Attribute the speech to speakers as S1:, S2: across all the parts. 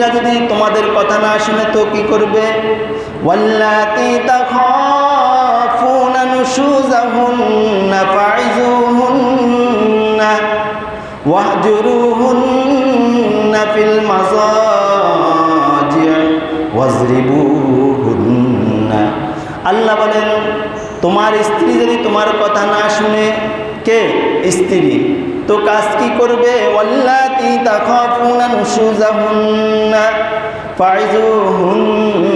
S1: স্ত্রীরা যদি তোমাদের কথা না শুনে তো কি করবে? আল্লাহ বলেন, তোমার স্ত্রী যদি তোমার কথা না শুনে, কে? স্ত্রী। তো কাজ কি করবে? নুশুজাহুন্না ফাইজুহুন্না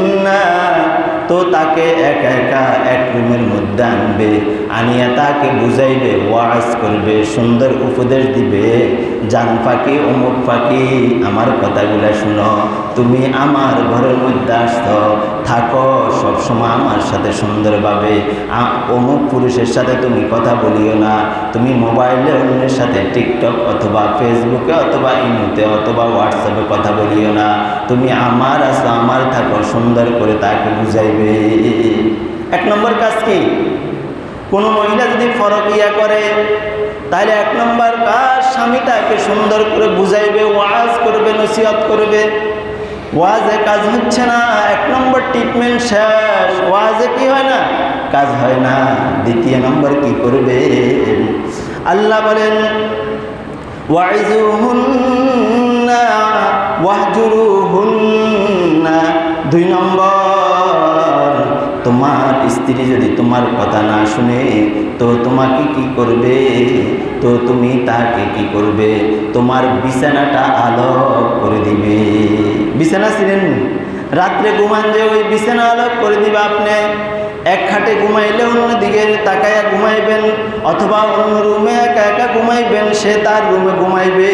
S1: তো তাকে একা একা এক রুমের মধ্যে আনবে, আনিয়া তাকে বুঝাইবে ওয়াজ করবে, সুন্দর উপদেশ দিবে, জান ফাঁকি, অমুক ফাঁকি, আমার কথাগুলো শুনো, তুমি আমার ঘরের মধ্যে আসত থাকো, সবসময় আমার সাথে সুন্দরভাবে অমুক পুরুষের সাথে তুমি কথা বলিও না, তুমি মোবাইলে অন্যের সাথে টিকটক অথবা ফেসবুকে অথবা ইমুতে অথবা হোয়াটসঅ্যাপে কথা বলিও না, তুমি আমার আসো, আমার থাকো, সুন্দর করে তাকে বুঝাইবে এক নম্বর কাজ কি? কোনো মহিলা যদি ফরকিয়া করে, তাহলে এক নম্বর কাজ স্বামী তাকে সুন্দর করে বুঝাইবে, ওয়াজ করবে, নসিহত করবে। ওয়াজে কাজ হচ্ছে না, এক নম্বর ট্রিটমেন্ট শেষ। ওয়াজে কি হয় না? কাজ হয় না। দ্বিতীয় নম্বর কি করবে? আল্লাহ বলেন, ওয়াইজুহুন্না, ওয়াহজুরুহুন্না। দুই নম্বর তোমার স্ত্রী যদি তোমার কথা না শুনে, তো তোমাকে কি করবে? তো তুমি তাকে কি করবে? তোমার বিছানাটা আলোক করে দিবে। বিছানা ছিলেন? রাত্রে ঘুমান যে ওই বিছানা আলোক করে দিবে আপনি। এক খাটে ঘুমাইলে অন্য দিকে তাকায়া ঘুমাইবেন, অথবা অন্য রুমে একা একা ঘুমাইবেন, সে তার রুমে ঘুমাইবে।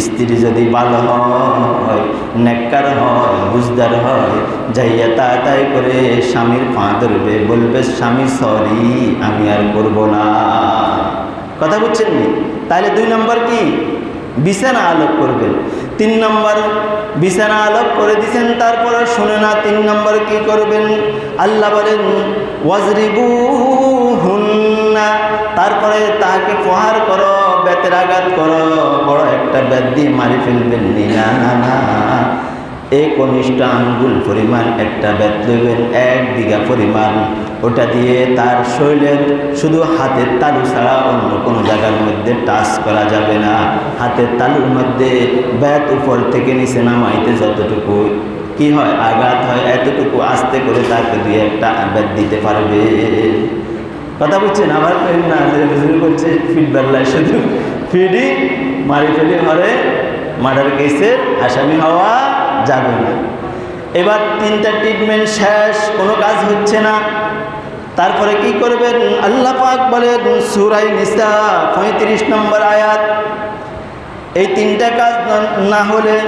S1: স্ত্রী যদি ভালো হয়, নেককার হয়, বুঝদার হয়, যাইয়া তাড়াতাড়ি করে স্বামীর পা ধরবে, বলবে, স্বামী সরি আমি আর করব না। কথা বুঝছেন নি? তাহলে দুই নম্বর কি? বিছানা আলোক করবেন। তিন নম্বর, বিছানা আলোক করে দিছেন, তারপরে শুনে না, তিন নম্বর কি করবেন? আল্লাহ বলেন, ওয়াজরিবু বেতের আঘাত করো, বড় একটা বেদ দিয়ে মারি ফেলবেন নি। না না এই কনিষ্ঠ আঙ্গুল পরিমাণ একটা বেত লইবেন, এক বিঘা পরিমাণ। ওটা দিয়ে তার শরীরের শুধু হাতের তালু ছাড়া অন্য কোনো জায়গার মধ্যে টাচ করা যাবে না। হাতের তালুর মধ্যে বেত উপর থেকে নিচে নামাইতে যতটুকু কি হয়, আঘাত হয়, এতটুকু আস্তে করে তাকে দিয়ে একটা বেত দিতে পারবে। কথা বলছেন? আমার না করছে ফিট বেল্লায় শুধু ফিডি মারি ফেলি ঘরে, মার্ডার কেসের আসামি হওয়া যাবে না। এবার তিনটা ট্রিটমেন্ট শেষ, কোনো কাজ হচ্ছে না। তারপরে কি করবেন? আল্লাহ পাক বলেন, সুরাই নিসা, পঁয়ত্রিশ নম্বর আয়াত। এই তিনটা কাজ না- হলে,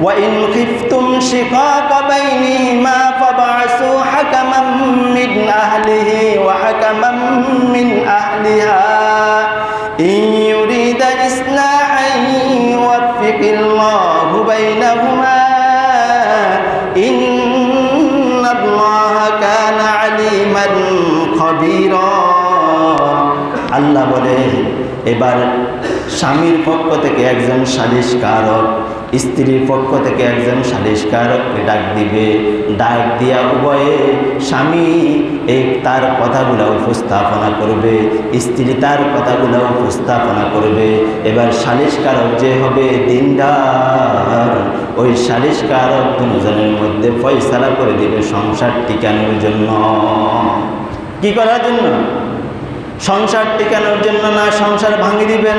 S1: ওয়াইন খিফতুম শিকাক বাইনিহিমা ফাবাসু হাকামান মিন আহলিহি। ইউওয়াফিকিল্লাহু إن الله كان عليما خبيرا। আল্লাহ বলে এবার স্বামীর পক্ষ থেকে একজন সালিশকারক স্ত্রীর পক্ষ থেকে একজন সালিশকারককে ডাক দিবে, ডাক দিয়া উভয়ে স্বামী এই তার কথাগুলো উপস্থাপনা করবে, স্ত্রী তার কথাগুলো উপস্থাপনা করবে। এবার সালিশকারক যে হবে দিনদার, ওই সালিশকারক দুজনের মধ্যে ফয়সালা করে দিবে সংসার টিকানোর জন্য। কি করার জন্য? সংসার টিকানোর জন্য না সংসার ভাঙি দিবেন?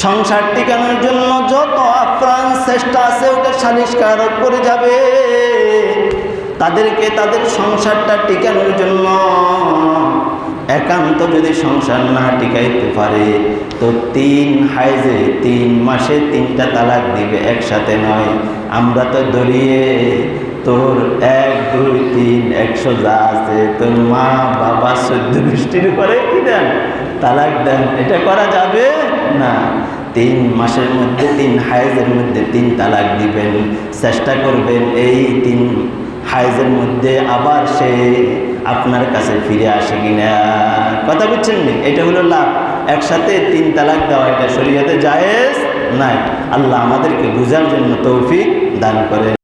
S1: সংসার টিকানোর জন্য যত আপ্রাণ চেষ্টা আছে ওটা সালিশকারক করে যাবে। তাদেরকে তাদের সংসারটা টিকানোর জন্য একান্ত যদি সংসার না টিকাইতে পারে, তো তিন হাইজে, তিন মাসে তিনটা তালাক দিবে, একসাথে নয়। আমরা তো দড়িয়ে তোর এক, দুই, তিন, একশো যা আছে, তোর মা, বাবা চোদ্দ বৃষ্টির উপরে কি দেন? তালাক দেন। এটা করা যাবে? না। তিন মাসের মধ্যে, তিন হাইজের মধ্যে তিন তালাক দিবেন, চেষ্টা করবেন এই তিন হাইজের মধ্যে আবার সে আপনার কাছে ফিরে আসে কিনা। কথা বুঝছেন নি? এটা হলো লাভ। একসাথে তিন তালাক দেওয়া, এটা শরীয়তে জায়েজ নাই। আল্লাহ আমাদেরকে বোঝার জন্য তৌফিক দান করেন।